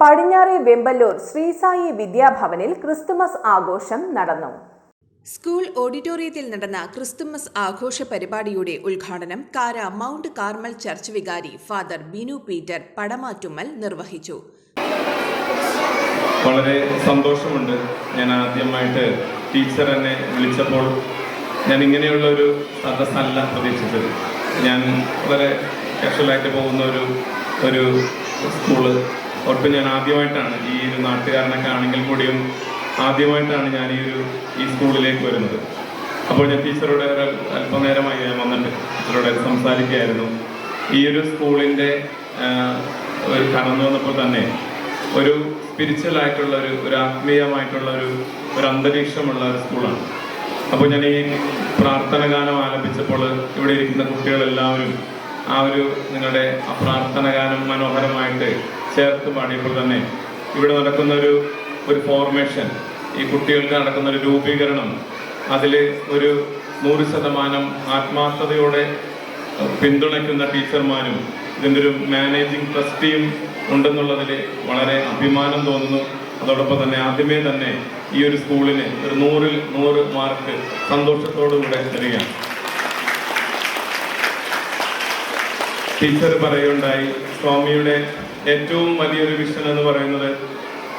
പടിഞ്ഞാറെ വെമ്പല്ലൂർ ശ്രീസായി വിദ്യാഭവനിൽ ക്രിസ്തുമസ് ആഘോഷം നടന്നു. സ്കൂൾ ഓഡിറ്റോറിയത്തിൽ നടന്ന ക്രിസ്തുമസ് ആഘോഷ പരിപാടിയുടെ ഉദ്ഘാടനം കാര മൗണ്ട് കാർമൽ ചർച്ച് വികാരി ഫാദർ ബിനു പീറ്റർ പടമാറ്റുമ്മൽ നിർവഹിച്ചു. വളരെ സന്തോഷമുണ്ട് ഞാൻ ആദ്യമായിട്ട് ടീച്ചർ എന്നെ വിളിച്ചപ്പോൾ ഞാൻ ഇങ്ങനെയുള്ള ഒരു സദസ്സല്ല പ്രതീക്ഷിച്ചത്. ഞാൻ വളരെ കാഷ്വലായിട്ട് പോകുന്ന ഒരു ഒരു സ്കൂൾ ഒട്ടും ഞാൻ ആദ്യമായിട്ടാണ് ഈ ഒരു നാട്ടുകാരനൊക്കെ ആണെങ്കിൽ കൂടിയും ആദ്യമായിട്ടാണ് ഞാൻ ഈ ഒരു ഈ സ്കൂളിലേക്ക് വരുന്നത്. അപ്പോൾ ഞാൻ ടീച്ചറോട് അല്പനേരമായി ഞാൻ വന്നിട്ട് ടീച്ചറോട് സംസാരിക്കുകയായിരുന്നു. ഈ ഒരു സ്കൂളിന്റെ ഒരു കടന്നു വന്നപ്പോൾ തന്നെ ഒരു സ്പിരിച്വൽ ആയിട്ടുള്ള ഒരു ഒരു ആത്മീയമായിട്ടുള്ള ഒരു ഒരു അന്തരീക്ഷമുള്ള ഒരു സ്കൂളാണ്. അപ്പോൾ ഞാൻ ഈ പ്രാർത്ഥന ഗാനം ആലപിച്ചപ്പോൾ ഇവിടെ ഇരിക്കുന്ന കുട്ടികളെല്ലാവരും ആ ഒരു നിങ്ങളുടെ ആ പ്രാർത്ഥന ഗാനം മനോഹരമായിട്ട് ചേർത്ത് പാടിയപ്പോൾ തന്നെ ഇവിടെ നടക്കുന്ന ഒരു ഒരു ഫോർമേഷൻ ഈ കുട്ടികൾക്ക് നടക്കുന്ന ഒരു രൂപീകരണം അതിൽ ഒരു നൂറ് ശതമാനം ആത്മാർത്ഥതയോടെ പിന്തുണയ്ക്കുന്ന ടീച്ചർമാരും ഇതിന്റെ ഒരു മാനേജിങ് ട്രസ്റ്റിയും ഉണ്ടെന്നുള്ളതിൽ വളരെ അഭിമാനം തോന്നുന്നു. അതോടൊപ്പം തന്നെ ആദ്യമേ തന്നെ ഈ ഒരു സ്കൂളിന് ഒരു നൂറിൽ നൂറ് മാർക്ക് സന്തോഷത്തോടുകൂടെ തരികയാണ്. ടീച്ചർ പറയുണ്ടായി സ്വാമിയുടെ ഏറ്റവും വലിയൊരു വിഷൻ എന്ന് പറയുന്നത്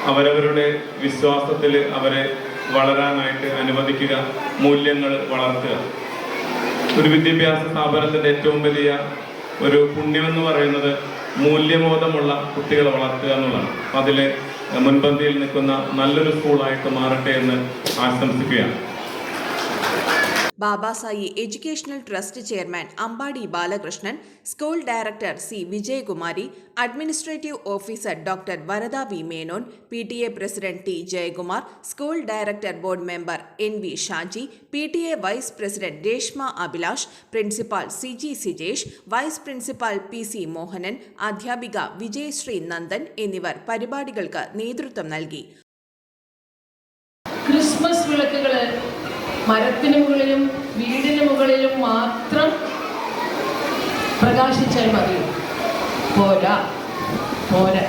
അവരവരുടെ വിശ്വാസത്തിൽ അവരെ വളരാനായിട്ട് അനുവദിക്കുക മൂല്യങ്ങൾ വളർത്തുക. ഒരു വിദ്യാഭ്യാസ സ്ഥാപനത്തിന്റെ ഏറ്റവും വലിയ ഒരു പുണ്യമെന്ന് പറയുന്നത് മൂല്യബോധമുള്ള കുട്ടികളെ വളർത്തുക എന്നുള്ളതാണ്. അതിൽ മുൻപന്തിയിൽ നിൽക്കുന്ന നല്ലൊരു സ്കൂളായിട്ട് മാറട്ടെ എന്ന് ആശംസിക്കുകയാണ്. Babasai educational trust chairman Ambadi Balakrishnan school director C Vijayakumari administrative officer doctor Varada V Menon P T A president T Jayakumar school director board member N V Shaji P T A vice president Reshma Abhilash principal C G Sijesh vice principal P C Mohanan അധ്യാപിക വിജയശ്രീ നന്ദൻ എന്നിവർ പരിപാടികൾക്ക് നേതൃത്വം നൽകി. Christmas വിളക്കുകൾ മരത്തിന് മുകളിലും വീടിന് മുകളിലും മാത്രം പ്രകാശിച്ചാൽ മതി. പോരാ പോരാ.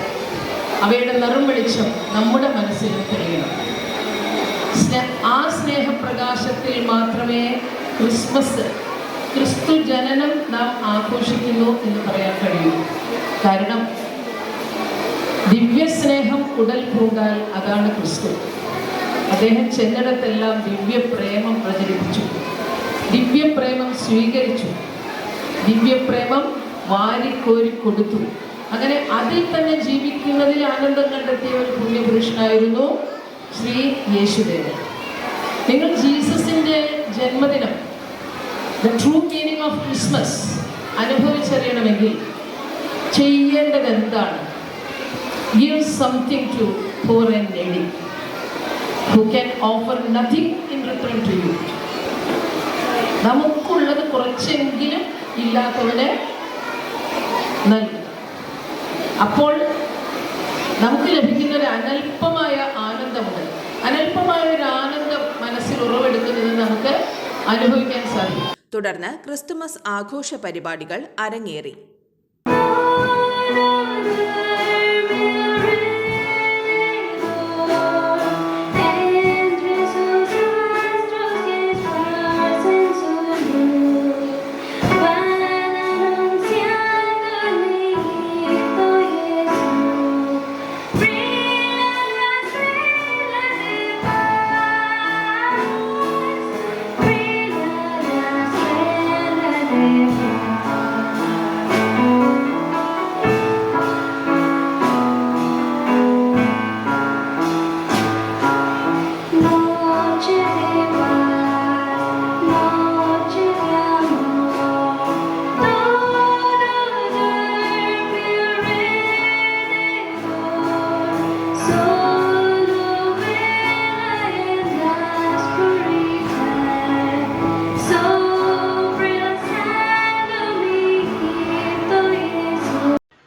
അവയുടെ നിറം വെളിച്ചം നമ്മുടെ മനസ്സിൽ തെളിയണം. ആ സ്നേഹപ്രകാശത്തിൽ മാത്രമേ ക്രിസ്മസ് ക്രിസ്തു ജനനം നാം ആഘോഷിക്കുന്നു എന്ന് പറയാൻ കഴിയൂ. കാരണം ദിവ്യസ്നേഹം ഉടൽ പൂണ്ടാൽ അതാണ് ക്രിസ്തു. അദ്ദേഹം ചെന്നിടത്തെല്ലാം ദിവ്യപ്രേമം പ്രചരിപ്പിച്ചു. ദിവ്യപ്രേമം സ്വീകരിച്ചു. ദിവ്യപ്രേമം വാരിക്കോരി കൊടുത്തു. അങ്ങനെ അതിൽ തന്നെ ജീവിക്കുന്നതിൽ ആനന്ദം കണ്ടെത്തിയ ഒരു പുണ്യപുരുഷനായിരുന്നു ശ്രീ യേശുദേവൻ. നിങ്ങൾ ജീസസിന്റെ ജന്മദിനം the true meaning of Christmas അനുഭവിച്ചറിയണമെങ്കിൽ ചെയ്യേണ്ടത് എന്താണ് give something to for and lady who can offer nothing in return to you. നമുക്കുള്ളത് കുറച്ചെങ്കിലും ഇല്ലാത്തവരുടെ നൽകുക അപ്പോൾ നമുക്ക് ലഭിക്കുന്ന ഒരു അനൽപമായ ആനന്ദമുണ്ട്. അനൽപമായ ഒരു ആനന്ദം മനസ്സിൽ ഉറവെടുക്കുന്നത് നമുക്ക് അനുഭവിക്കാൻ സാധിക്കും. തുടർന്ന് ക്രിസ്തുമസ് ആഘോഷ പരിപാടികൾ അരങ്ങേറി.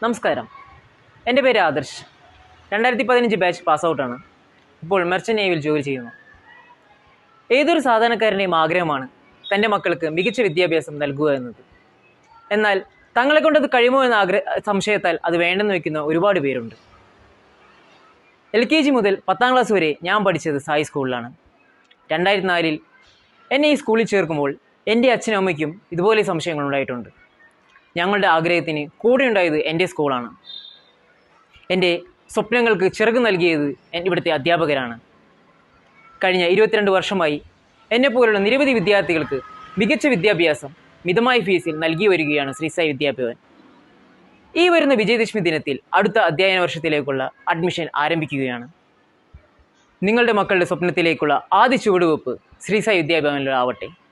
നമസ്കാരം. എന്റെ പേര് ആദർശ്. രണ്ടായിരത്തി പതിനഞ്ച് ബാച്ച് പാസ് ഔട്ടാണ് ഇപ്പോൾ മെർച്ചന്റ് നേവിയിൽ ജോലി ചെയ്യുന്നു. ഏതൊരു സാധാരണക്കാരന്റെയും ആഗ്രഹമാണ് തന്റെ മക്കൾക്ക് മികച്ച വിദ്യാഭ്യാസം നൽകുക എന്നത്. എന്നാൽ തങ്ങളെ കൊണ്ടത് കഴിയുമോ എന്ന ആഗ്രഹ സംശയത്താൽ അത് വേണ്ടെന്ന് വയ്ക്കുന്ന ഒരുപാട് പേരുണ്ട്. എൽ കെ ജി മുതൽ പത്താം ക്ലാസ് വരെ ഞാൻ പഠിച്ചത് സായി സ്കൂളിലാണ്. രണ്ടായിരത്തി നാലിൽ എന്നെ ഈ സ്കൂളിൽ ചേർക്കുമ്പോൾ എന്റെ അച്ഛനും അമ്മയ്ക്കും ഇതുപോലെ സംശയങ്ങൾ ഉണ്ടായിട്ടുണ്ട്. ഞങ്ങളുടെ ആഗ്രഹത്തിന് കൂടെ ഉണ്ടായത് എന്റെ സ്കൂളാണ്. എന്റെ സ്വപ്നങ്ങൾക്ക് ചിറക് നൽകിയത് ഇവിടുത്തെ അധ്യാപകരാണ്. കഴിഞ്ഞ ഇരുപത്തിരണ്ട് വർഷമായി എന്നെ എന്നെപ്പോലുള്ള നിരവധി വിദ്യാർത്ഥികൾക്ക് മികച്ച വിദ്യാഭ്യാസം മിതമായ ഫീസിൽ നൽകി വരികയാണ് ശ്രീ സായി വിദ്യാഭവൻ ഈ വരുന്ന വിജയദശമി ദിനത്തിൽ അടുത്ത അധ്യയന വർഷത്തിലേക്കുള്ള അഡ്മിഷൻ ആരംഭിക്കുകയാണ്. നിങ്ങളുടെ മക്കളുടെ സ്വപ്നത്തിലേക്കുള്ള ആദ്യ ചുവടുവെപ്പ് ശ്രീ സായി വിദ്യാഭവനിലാവട്ടെ